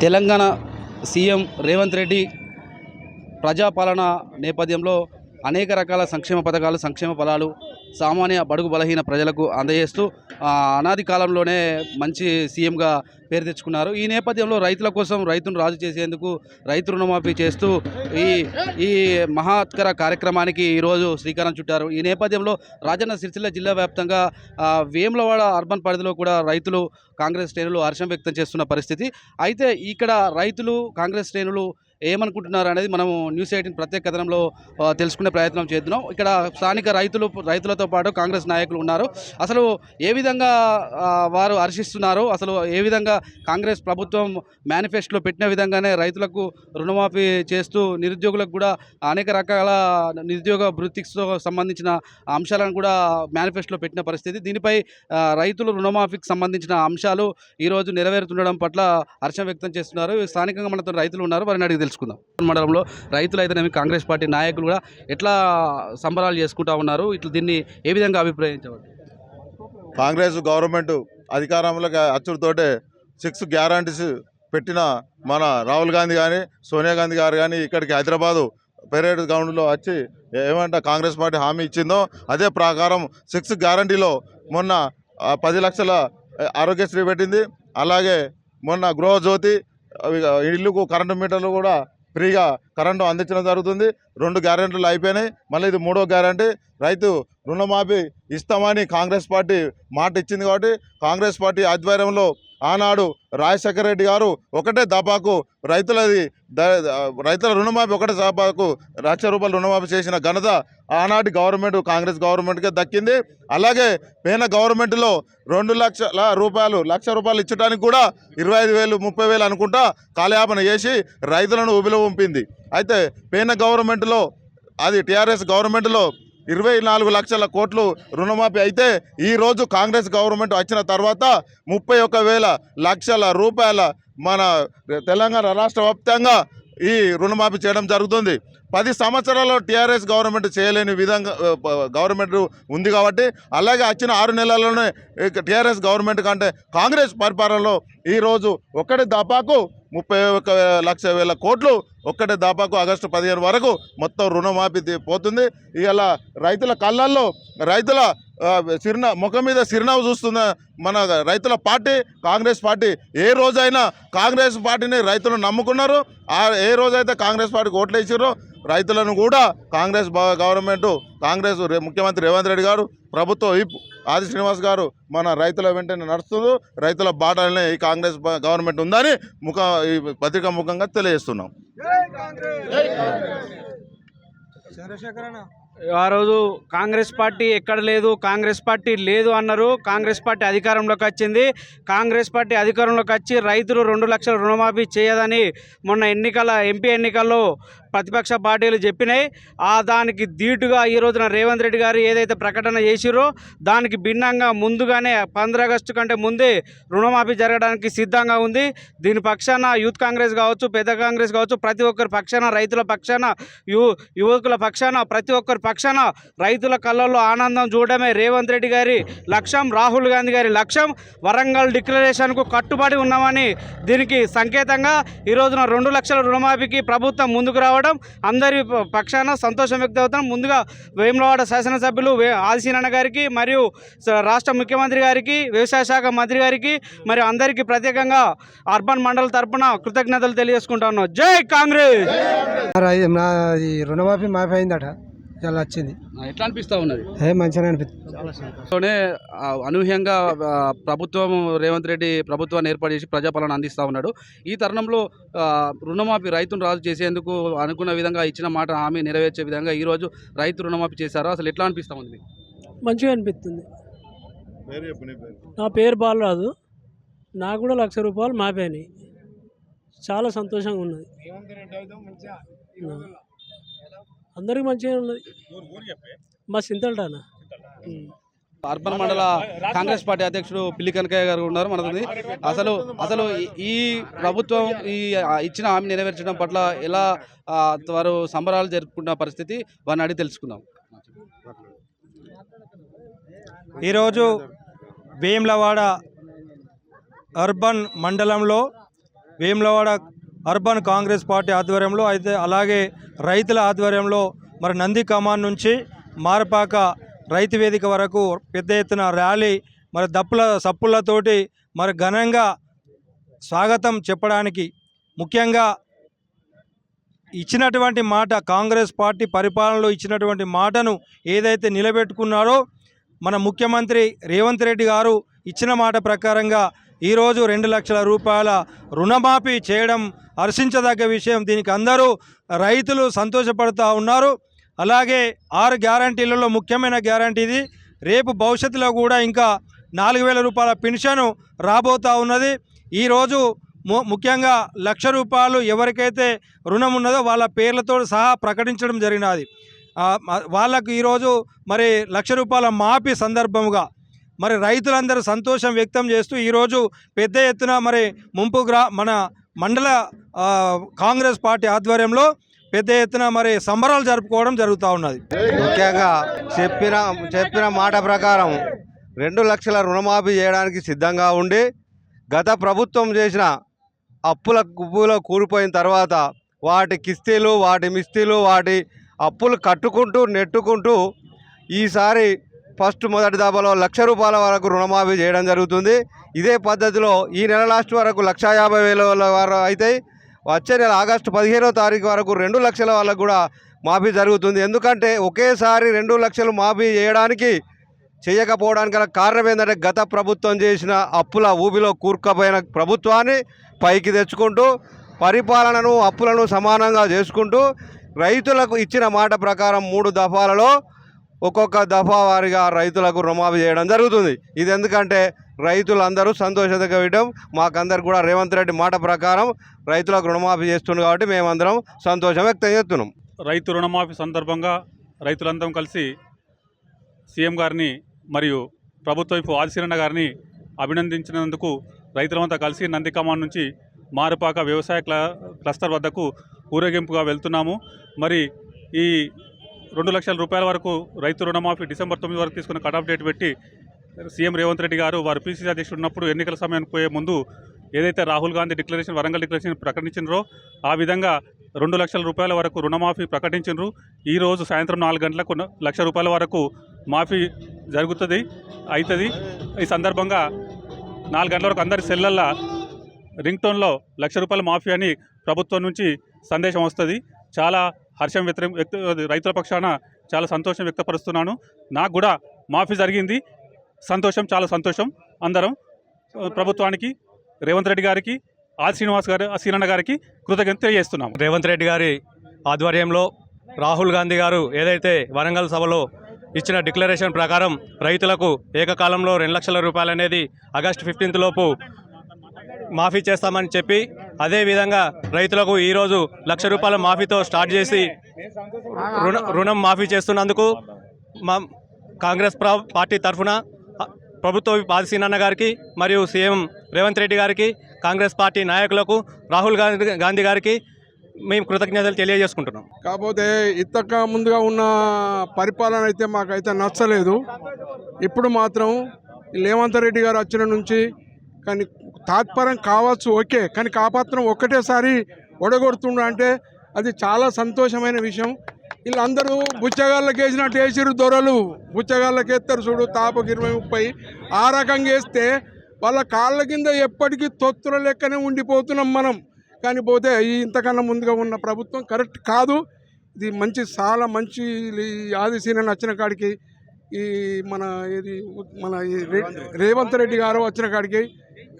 Telangana CM Revanth Reddy ప్రజాపాలన నేపథ్యంలో అనేక రకాల సంక్షేమ పథకాలు సంక్షేమ ఫలాలు సామాన్య బడుగు బలహీన ప్రజలకు అందజేస్తూ అనాది కాలంలోనే మంచి సీఎంగా పేరు తెచ్చుకున్నారు. ఈ నేపథ్యంలో రైతుల కోసం రైతును రాజు చేసేందుకు రైతు రుణమాఫీ చేస్తూ ఈ ఈ మహాత్కర కార్యక్రమానికి ఈరోజు శ్రీకారం చుట్టారు. ఈ నేపథ్యంలో రాజన్న సిరిసిల్ల జిల్లా వ్యాప్తంగా వేములవాడ అర్బన్ పరిధిలో కూడా రైతులు కాంగ్రెస్ శ్రేణులు హర్షం వ్యక్తం చేస్తున్న పరిస్థితి. అయితే ఇక్కడ రైతులు కాంగ్రెస్ శ్రేణులు ఏమనుకుంటున్నారు అనేది మనం న్యూస్ ఎయిటీన్ ప్రత్యేక కథనంలో తెలుసుకునే ప్రయత్నం చేద్దాం. ఇక్కడ స్థానిక రైతులు రైతులతో పాటు కాంగ్రెస్ నాయకులు ఉన్నారు. అసలు ఏ విధంగా వారు హర్షిస్తున్నారు అసలు ఏ విధంగా కాంగ్రెస్ ప్రభుత్వం మేనిఫెస్టోలో పెట్టిన విధంగానే రైతులకు రుణమాఫీ చేస్తూ నిరుద్యోగులకు కూడా అనేక రకాల నిరుద్యోగ వృత్తితో సంబంధించిన అంశాలను కూడా మేనిఫెస్టోలో పెట్టిన పరిస్థితి. దీనిపై రైతులు రుణమాఫీకి సంబంధించిన అంశాలు ఈరోజు నెరవేరుతుండడం పట్ల హర్షం వ్యక్తం చేస్తున్నారు. స్థానికంగా మనతో రైతులు ఉన్నారు. వారిని అడిగి తెలుసుకుందాం. మండలంలో రైతులు అయితేనేమి కాంగ్రెస్ పార్టీ నాయకులు కూడా ఎట్లా సంబరాలు చేసుకుంటా ఉన్నారు? ఇట్లా దీన్ని ఏ విధంగా అభిప్రాయించవచ్చు? కాంగ్రెస్ గవర్నమెంట్ అధికారంలోకి అచ్చుడితోటే సిక్స్ గ్యారంటీస్ పెట్టిన మన రాహుల్ గాంధీ కానీ సోనియా గాంధీ గారు కానీ ఇక్కడికి హైదరాబాదు పెరేడ్ గ్రౌండ్లో వచ్చి ఏమంటే కాంగ్రెస్ పార్టీ హామీ ఇచ్చిందో అదే ప్రకారం సిక్స్ గ్యారంటీలో మొన్న పది లక్షల ఆరోగ్యశ్రీ పెట్టింది. అలాగే మొన్న గృహజ్యోతి ఇళ్ళకు ఇల్లుకు కరెంటు మీటర్లు కూడా ఫ్రీగా కరెంటు అందించడం జరుగుతుంది. రెండు గ్యారెంటీలు అయిపోయినాయి. మళ్ళీ ఇది మూడో గ్యారెంటీ. రైతు రుణమాఫీ ఇస్తామని కాంగ్రెస్ పార్టీ మాట ఇచ్చింది కాబట్టి కాంగ్రెస్ పార్టీ ఆధ్వర్యంలో ఆనాడు రాజశేఖర రెడ్డి గారు ఒకటే దాపాకు రైతులది రైతుల రుణమాఫీ ఒకటే దాపాకు లక్ష రూపాయలు రుణమాఫీ చేసిన ఘనత ఆనాటి గవర్నమెంట్ కాంగ్రెస్ గవర్నమెంట్కే దక్కింది. అలాగే పైన గవర్నమెంట్లో రెండు లక్షల రూపాయలు లక్ష రూపాయలు ఇచ్చడానికి కూడా ఇరవై ఐదు వేలు ముప్పై వేలు అనుకుంటా కాలయాపన చేసి రైతులను ఉబిలో పంపింది అయితే పైన గవర్నమెంట్లో అది టీఆర్ఎస్ గవర్నమెంట్లో ఇరవై నాలుగు లక్షల కోట్లు రుణమాఫీ అయితే ఈరోజు కాంగ్రెస్ గవర్నమెంట్ వచ్చిన తర్వాత ముప్పై ఒక్క వేల లక్షల రూపాయల మన తెలంగాణ రాష్ట్ర వ్యాప్తంగా ఈ రుణమాఫీ చేయడం జరుగుతుంది. పది సంవత్సరాల్లో టీఆర్ఎస్ గవర్నమెంట్ చేయలేని విధంగా గవర్నమెంట్ ఉంది కాబట్టి అలాగే వచ్చిన ఆరు నెలల్లోనే టీఆర్ఎస్ గవర్నమెంట్ కంటే కాంగ్రెస్ పరిపాలనలో ఈరోజు ఒక్కటి దాపాకు ముప్పై ఒక లక్ష వేల కోట్లు ఒక్కటే దాపాకు ఆగస్టు పదిహేను వరకు మొత్తం రుణమాఫీ పోతుంది. ఇవాళ రైతుల కళ్ళల్లో రైతుల చిరునా ముఖం మీద చిరునవ్వు చూస్తున్న మన రైతుల పార్టీ కాంగ్రెస్ పార్టీ ఏ రోజైనా కాంగ్రెస్ పార్టీని రైతులు నమ్ముకున్నారు. ఏ రోజైతే కాంగ్రెస్ పార్టీకి ఓట్లు ఇచ్చారో రైతులను కూడా కాంగ్రెస్ గవర్నమెంట్ కాంగ్రెస్ ముఖ్యమంత్రి రేవంత్ రెడ్డి గారు ప్రభుత్వ విప్ ఆది శ్రీనివాస్ గారు మన రైతుల వెంటనే నడుస్తుంది రైతుల బాటలనే ఈ కాంగ్రెస్ గవర్నమెంట్ ఉందని ముఖ ఈ పత్రికా ముఖంగా తెలియజేస్తున్నాం. ఆ రోజు కాంగ్రెస్ పార్టీ ఎక్కడ లేదు కాంగ్రెస్ పార్టీ లేదు అన్నారు. కాంగ్రెస్ పార్టీ అధికారంలోకి వచ్చింది. కాంగ్రెస్ పార్టీ అధికారంలోకి వచ్చి రైతులు రెండు లక్షల రుణమాఫీ చేయదని మొన్న ఎన్నికల ఎంపీ ఎన్నికల్లో ప్రతిపక్ష పార్టీలు చెప్పినాయి. ఆ దానికి ధీటుగా ఈ రోజున రేవంత్ రెడ్డి గారు ఏదైతే ప్రకటన చేసిరో దానికి భిన్నంగా ముందుగానే పంద్ర ఆగస్టు కంటే ముందే రుణమాఫీ జరగడానికి సిద్ధంగా ఉంది. దీని పక్షాన యూత్ కాంగ్రెస్ కావచ్చు పెద్ద కాంగ్రెస్ కావచ్చు ప్రతి ఒక్కరి పక్షాన రైతుల పక్షాన యువకుల పక్షాన ప్రతి ఒక్కరి పక్షాన రైతుల కళ్ళల్లో ఆనందం చూడడమే రేవంత్ రెడ్డి గారి లక్ష్యం రాహుల్ గాంధీ గారి లక్ష్యం. వరంగల్ డిక్లరేషన్కు కట్టుబడి ఉన్నామని దీనికి సంకేతంగా ఈ రోజున రెండు లక్షల రుణమాఫీకి ప్రభుత్వం ముందుకు రావడం అందరి పక్షాన సంతోషం వ్యక్తమవుతాం ముందుగా వేములవాడ శాసనసభ్యులు వే ఆదిశీనన్న గారికి మరియు రాష్ట్ర ముఖ్యమంత్రి గారికి వ్యవసాయ శాఖ మంత్రి గారికి మరియు అందరికీ ప్రత్యేకంగా అర్బన్ మండల్ తరపున కృతజ్ఞతలు తెలియజేసుకుంటా ఉన్నాం. జై కాంగ్రెస్! రుణమాఫీ మాఫీ అయిందట. ఇలా వచ్చింది ఎట్లా అనిపిస్తూ ఉన్నది? ఏ మంచిగా అనిపిస్తుంది అనూహ్యంగా ప్రభుత్వం రేవంత్ రెడ్డి ప్రభుత్వాన్ని ఏర్పాటు చేసి ప్రజాపాలన అందిస్తూ ఉన్నాడు. ఈ తరుణంలో రుణమాఫీ రైతును రాజు చేసేందుకు అనుకున్న విధంగా ఇచ్చిన మాట హామీ నెరవేర్చే విధంగా ఈ రోజు రైతు రుణమాఫీ చేశారు. అసలు ఎట్లా అనిపిస్తూ ఉంది? మంచిగా అనిపిస్తుంది. నా పేరు. బాలరాజు. నాకు కూడా లక్ష రూపాయలు మాపాయినాయి చాలా సంతోషంగా ఉన్నది. అందరికి మంచిగా ఉన్నది. మా సింతల్టానా అర్బన్ మండల కాంగ్రెస్ పార్టీ అధ్యక్షుడు పిల్లి కనకయ్య గారు ఉన్నారు మనది. అసలు అసలు ఈ- ఈ ప్రభుత్వం ఈ ఇచ్చిన హామీ నెరవేర్చడం పట్ల ఎలా వారు సంబరాలు జరుపుకున్న పరిస్థితి వారిని అడిగి తెలుసుకుందాం. ఈరోజు వేములవాడ అర్బన్ మండలంలో వేములవాడ అర్బన్ కాంగ్రెస్ పార్టీ ఆధ్వర్యంలో అయితే అలాగే రైతుల ఆధ్వర్యంలో మరి నంది కమాన్ నుంచి మారపాక రైతు వేదిక వరకు పెద్ద ఎత్తున ర్యాలీ మరి దప్పుల సప్పులతోటి మరి ఘనంగా స్వాగతం చెప్పడానికి ముఖ్యంగా ఇచ్చినటువంటి మాట కాంగ్రెస్ పార్టీ పరిపాలనలో ఇచ్చినటువంటి మాటను ఏదైతే నిలబెట్టుకున్నారో మన ముఖ్యమంత్రి రేవంత్ రెడ్డి గారు ఇచ్చిన మాట ప్రకారంగా ఈరోజు రెండు లక్షల రూపాయల రుణమాఫీ చేయడం హర్షించదగ్గ విషయం. దీనికి అందరూ రైతులు సంతోషపడుతూ ఉన్నారు. అలాగే ఆరు గ్యారంటీలలో ముఖ్యమైన గ్యారంటీ ఇది. రేపు భవిష్యత్తులో కూడా ఇంకా నాలుగు వేల రూపాయల పెన్షన్ రాబోతూ ఉన్నది. ఈరోజు ము ముఖ్యంగా లక్ష రూపాయలు ఎవరికైతే రుణం ఉన్నదో వాళ్ళ పేర్లతో సహా ప్రకటించడం జరిగినది. వాళ్ళకు ఈరోజు మరి లక్ష రూపాయల మాఫీ సందర్భముగా మరి రైతులందరూ సంతోషం వ్యక్తం చేస్తూ ఈరోజు పెద్ద ఎత్తున మరి ముంపు గ్రా మన మండల కాంగ్రెస్ పార్టీ ఆధ్వర్యంలో పెద్ద ఎత్తున మరి సంబరాలు జరుపుకోవడం జరుగుతూ ఉన్నది. ముఖ్యంగా చెప్పిన చెప్పిన మాట ప్రకారం రెండు లక్షల రుణమాఫీ చేయడానికి సిద్ధంగా ఉండి గత ప్రభుత్వం చేసిన అప్పుల గుబ్బులో కూలిపోయిన తర్వాత వాటి కిస్తీలు వాటి మిస్తీలు వాటి అప్పులు కట్టుకుంటూ నెట్టుకుంటూ ఈసారి ఫస్ట్ మొదటి దాబాలో లక్ష రూపాయల వరకు రుణమాఫీ చేయడం జరుగుతుంది. ఇదే పద్ధతిలో ఈ నెల లాస్ట్ వరకు లక్షా యాభై వేల వరకు అవుతాయి వచ్చే నెల ఆగస్టు పదిహేనో తారీఖు వరకు రెండు లక్షల వాళ్ళకు కూడా మాఫీ జరుగుతుంది. ఎందుకంటే ఒకేసారి రెండు లక్షలు మాఫీ చేయడానికి చేయకపోవడానికి గల కారణం ఏంటంటే గత ప్రభుత్వం చేసిన అప్పుల ఊబిలో కూర్కపోయిన ప్రభుత్వాన్ని పైకి తెచ్చుకుంటూ పరిపాలనను అప్పులను సమానంగా చేసుకుంటూ రైతులకు ఇచ్చిన మాట ప్రకారం మూడు దఫాలలో ఒక్కొక్క దఫా వారిగా రైతులకు రుణమాఫీ చేయడం జరుగుతుంది. ఇది ఎందుకంటే రైతులందరూ సంతోషంగా ఇవ్వడం మాకందరు కూడా రేవంత్ రెడ్డి మాట ప్రకారం రైతులకు రుణమాఫీ చేస్తుంది కాబట్టి మేమందరం సంతోషం వ్యక్తం చేస్తున్నాం. రైతు రుణమాఫీ సందర్భంగా రైతులందరం కలిసి సీఎం గారిని మరియు ప్రభుత్వ వైపు ఆదిశీరణ గారిని అభినందించినందుకు రైతులంతా కలిసి నందికమాన్ నుంచి మారుపాక వ్యవసాయ క్ల క్లస్టర్ వద్దకు ఊరేగింపుగా వెళ్తున్నాము. మరి ఈ రెండు లక్షల రూపాయల వరకు రైతు రుణమాఫీ డిసెంబర్ తొమ్మిది వరకు తీసుకున్న కట్ ఆఫ్ డేట్ పెట్టి సీఎం రేవంత్ రెడ్డి గారు వారు పీసీసీ అధ్యక్షుడు ఉన్నప్పుడు ఎన్నికల సమయానికి పోయే ముందు ఏదైతే రాహుల్ గాంధీ డిక్లరేషన్ వరంగల్ డిక్లరేషన్ ప్రకటించినరో ఆ విధంగా రెండు లక్షల రూపాయల వరకు రుణమాఫీ ప్రకటించినరు. ఈ రోజు సాయంత్రం నాలుగు గంటలకు లక్ష రూపాయల వరకు మాఫీ జరుగుతుంది అవుతుంది ఈ సందర్భంగా నాలుగు గంటల వరకు అందరి సెల్లల్లో రింగ్టోన్లో లక్ష రూపాయల మాఫీ అని ప్రభుత్వం నుంచి సందేశం వస్తుంది. చాలా హర్షం వ్యక్తం వ్యక్త రైతుల పక్షాన చాలా సంతోషం వ్యక్తపరుస్తున్నాను. నాకు కూడా మాఫీ జరిగింది. సంతోషం చాలా సంతోషం. అందరం ప్రభుత్వానికి రేవంత్ రెడ్డి గారికి ఆది శ్రీనివాస్ గారు సీనన్న గారికి కృతజ్ఞత చేస్తున్నాం రేవంత్ రెడ్డి గారి ఆధ్వర్యంలో రాహుల్ గాంధీ గారు ఏదైతే వరంగల్ సభలో ఇచ్చిన డిక్లరేషన్ ప్రకారం రైతులకు ఏకకాలంలో రెండు లక్షల రూపాయలు అనేది ఆగస్టు ఫిఫ్టీన్త్ లోపు మాఫీ చేస్తామని చెప్పి అదేవిధంగా రైతులకు ఈరోజు లక్ష రూపాయల మాఫీతో స్టార్ట్ చేసి రుణ రుణం మాఫీ చేస్తున్నందుకు మా కాంగ్రెస్ పార్టీ తరఫున ప్రభుత్వ పాదసీనన్న గారికి మరియు సీఎం రేవంత్ రెడ్డి గారికి కాంగ్రెస్ పార్టీ నాయకులకు రాహుల్ గాంధీ గాంధీ గారికి మేము కృతజ్ఞతలు తెలియజేసుకుంటున్నాం. కాకపోతే ఇంతక ముందుగా ఉన్న పరిపాలన అయితే మాకైతే నచ్చలేదు. ఇప్పుడు మాత్రం రేవంత్ రెడ్డి గారు వచ్చిన నుంచి కానీ తాత్పరం కావచ్చు ఓకే. కానీ కాపాత్రం ఒక్కటేసారి ఒడగొడుతుండ అంటే అది చాలా సంతోషమైన విషయం. వీళ్ళందరూ బుచ్చగాళ్ళకి వేసినట్టు వేసిరు దొరలు. బుచ్చగాళ్ళకి వేస్తారు చూడు తాపకి ఇరవై ముప్పై. ఆ రకంగా వేస్తే వాళ్ళ కాళ్ళ కింద ఎప్పటికీ తొత్తుల లెక్కనే ఉండిపోతున్నాం మనం. కానీ పోతే ఇంతకన్నా ముందుగా ఉన్న ప్రభుత్వం కరెక్ట్ కాదు. ఇది మంచి చాలా మంచి ఆదిశీన నచ్చిన కాడికి ఈ మన ఇది మన రేవంత్ రెడ్డి గారు వచ్చిన కాడికి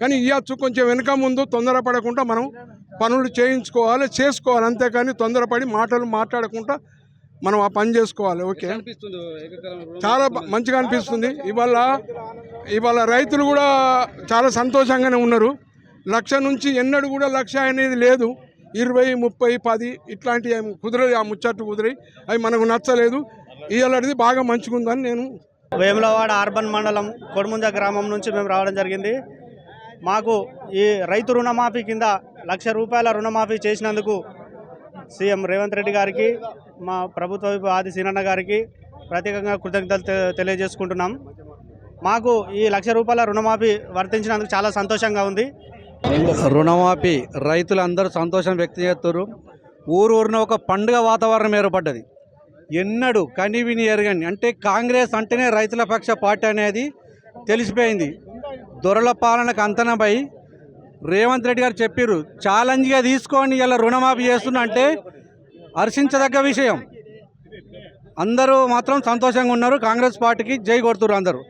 కానీ ఇవ్వచ్చు కొంచెం వెనుక ముందు తొందరపడకుండా మనం పనులు చేయించుకోవాలి చేసుకోవాలి. అంతేకాని తొందరపడి మాటలు మాట్లాడకుండా మనం ఆ పని చేసుకోవాలి. ఓకే? చాలా మంచిగా అనిపిస్తుంది. ఇవాళ ఇవాళ రైతులు కూడా చాలా సంతోషంగానే ఉన్నారు. లక్ష నుంచి ఎన్నడూ కూడా లక్ష అనేది లేదు. ఇరవై ముప్పై పది ఇట్లాంటివి ఏమి కుదరదు. ఆ ముచ్చట్టు కుదిరి అవి మనకు నచ్చలేదు. ఇవాళది బాగా మంచిగుందని నేను వేములవాడ అర్బన్ మండలం కొడుముంజ గ్రామం నుంచి మేము రావడం జరిగింది. మాకు ఈ రైతు రుణమాఫీ కింద లక్ష రూపాయల రుణమాఫీ చేసినందుకు సీఎం రేవంత్ రెడ్డి గారికి మా ప్రభుత్వ ఆది సీనన్న గారికి ప్రత్యేకంగా కృతజ్ఞతలు తె- తెలియజేసుకుంటున్నాం. మాకు ఈ లక్ష రూపాయల రుణమాఫీ వర్తించినందుకు చాలా సంతోషంగా ఉంది. రుణమాఫీ రైతులందరూ సంతోషం వ్యక్తం చేస్తారు ఊరు ఊరిన ఒక పండుగ వాతావరణం ఏర్పడ్డది. ఎన్నడూ కనివిని ఎరగని అంటే కాంగ్రెస్ అంటేనే రైతుల పక్ష పార్టీ అనేది తెలిసిపోయింది. దొరల పాలనకు అంతనపై రేవంత్ రెడ్డి గారు చెప్పారు ఛాలెంజ్గా తీసుకొని ఇలా రుణమాఫీ చేస్తున్నా అంటే హర్షించదగ్గ విషయం. అందరూ మాత్రం సంతోషంగా ఉన్నారు. కాంగ్రెస్ పార్టీకి జై కొడుతున్నారు అందరూ.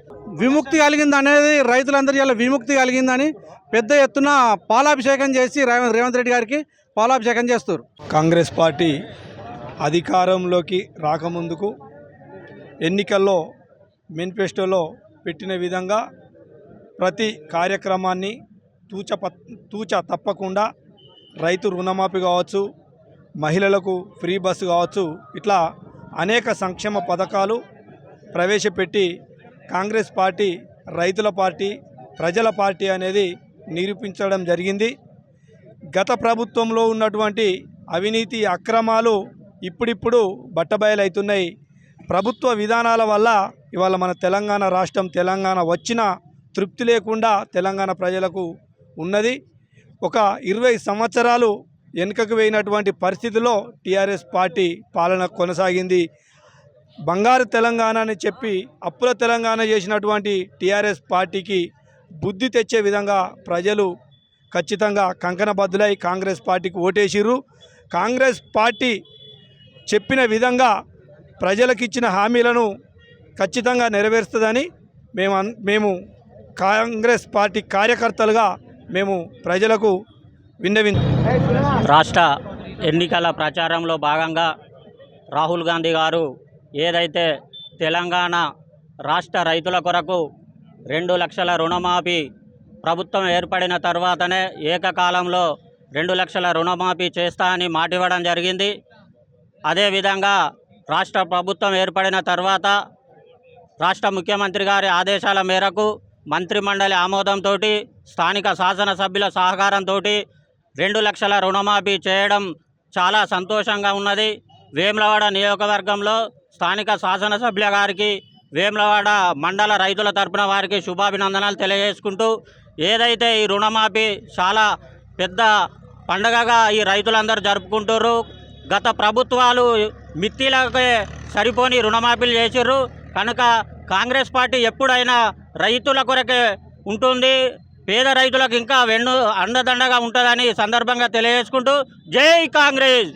విముక్తి కలిగింది అనేది రైతులందరూ ఇలా విముక్తి కలిగిందని పెద్ద ఎత్తున పాలాభిషేకం చేసి రేవంత్ రేవంత్ రెడ్డి గారికి పాలాభిషేకం చేస్తారు కాంగ్రెస్ పార్టీ అధికారంలోకి రాకముందుకు ఎన్నికల్లో మేనిఫెస్టోలో పెట్టిన విధంగా ప్రతి కార్యక్రమాన్ని తూచ ప- తూచ తప్పకుండా రైతు రుణమాఫీ కావచ్చు మహిళలకు ఫ్రీ బస్సు కావచ్చు ఇట్లా అనేక సంక్షేమ పథకాలు ప్రవేశపెట్టి కాంగ్రెస్ పార్టీ రైతుల పార్టీ ప్రజల పార్టీ అనేది నిరూపించడం జరిగింది. గత ప్రభుత్వంలో ఉన్నటువంటి అవినీతి అక్రమాలు ఇప్పుడిప్పుడు బట్టబయలవుతున్నాయి ప్రభుత్వ విధానాల వల్ల ఇవాళ మన తెలంగాణ రాష్ట్రం తెలంగాణ వచ్చిన తృప్తి లేకుండా తెలంగాణ ప్రజలకు ఉన్నది. ఒక ఇరవై సంవత్సరాలు వెనుకకు వేయినటువంటి పరిస్థితిలో టీఆర్ఎస్ పార్టీ పాలన కొనసాగింది. బంగారు తెలంగాణ అని చెప్పి అప్పుల తెలంగాణ చేసినటువంటి టీఆర్ఎస్ పార్టీకి బుద్ధి తెచ్చే విధంగా ప్రజలు ఖచ్చితంగా కంకణబద్దులై కాంగ్రెస్ పార్టీకి ఓటేసిర్రు. కాంగ్రెస్ పార్టీ చెప్పిన విధంగా ప్రజలకిచ్చిన హామీలను ఖచ్చితంగా నెరవేరుస్తుందని మేము అన్- మేము కాంగ్రెస్ పార్టీ కార్యకర్తలుగా మేము ప్రజలకు విన్నవి రాష్ట్ర ఎన్నికల ప్రచారంలో భాగంగా రాహుల్ గాంధీ గారు ఏదైతే తెలంగాణ రాష్ట్ర రైతుల కొరకు రెండు లక్షల రుణమాఫీ ప్రభుత్వం ఏర్పడిన తర్వాతనే ఏకకాలంలో రెండు లక్షల రుణమాఫీ చేస్తా అని మాటివ్వడం జరిగింది. అదేవిధంగా రాష్ట్ర ప్రభుత్వం ఏర్పడిన తర్వాత రాష్ట్ర ముఖ్యమంత్రి గారి ఆదేశాల మేరకు మంత్రిమండలి ఆమోదంతో స్థానిక శాసనసభ్యుల సహకారంతో రెండు లక్షల రుణమాఫీ చేయడం చాలా సంతోషంగా ఉన్నది. వేములవాడ నియోజకవర్గంలో స్థానిక శాసనసభ్యుల గారికి వేములవాడ మండల రైతుల తరపున వారికి శుభాభినందనాలు తెలియజేసుకుంటూ ఏదైతే ఈ రుణమాఫీ చాలా పెద్ద పండగగా ఈ రైతులందరూ జరుపుకుంటారు గత ప్రభుత్వాలు మిత్తిలకి సరిపోని రుణమాఫీలు చేసిర్రు. కనుక కాంగ్రెస్ పార్టీ ఎప్పుడైనా రైతుల కొరకే ఉంటుంది. పేద రైతులకు ఇంకా వెన్ను అండదండగా ఉంటుందని సందర్భంగా తెలియజేసుకుంటూ జై కాంగ్రెస్!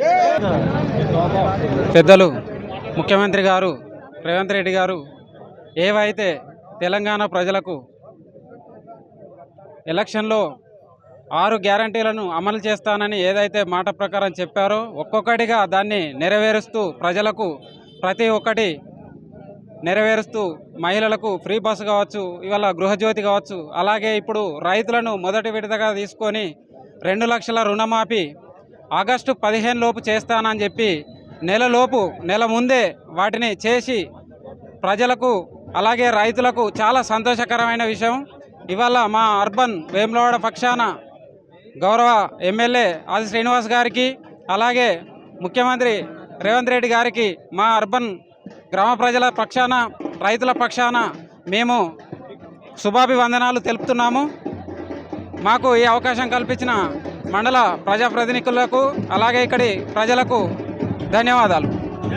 పెద్దలు ముఖ్యమంత్రి గారు రేవంత్ రెడ్డి గారు ఏవైతే తెలంగాణ ప్రజలకు ఎలక్షన్లో ఆరు గ్యారంటీలను అమలు చేస్తానని ఏదైతే మాట ప్రకారం చెప్పారో ఒక్కొక్కటిగా దాన్ని నెరవేరుస్తూ ప్రజలకు ప్రతి ఒక్కటి నెరవేరుస్తూ మహిళలకు ఫ్రీ బస్సు కావచ్చు ఇవాళ గృహజ్యోతి కావచ్చు అలాగే ఇప్పుడు రైతులను మొదటి విడతగా తీసుకొని రెండు లక్షల రుణమాఫీ ఆగస్టు పదిహేను లోపు చేస్తానని చెప్పి నెలలోపు నెల ముందే వాటిని చేసి ప్రజలకు అలాగే రైతులకు చాలా సంతోషకరమైన విషయం. ఇవాళ మా అర్బన్ వేములవాడ పక్షాన గౌరవ ఎమ్మెల్యే ఆది శ్రీనివాస్ గారికి అలాగే ముఖ్యమంత్రి రేవంత్ రెడ్డి గారికి మా అర్బన్ గ్రామ ప్రజల పక్షాన రైతుల పక్షాన మేము శుభాభివందనాలు తెలుపుతున్నాము. మాకు ఈ అవకాశం కల్పించిన మండల ప్రజాప్రతినిధులకు అలాగే ఇక్కడి ప్రజలకు ధన్యవాదాలు.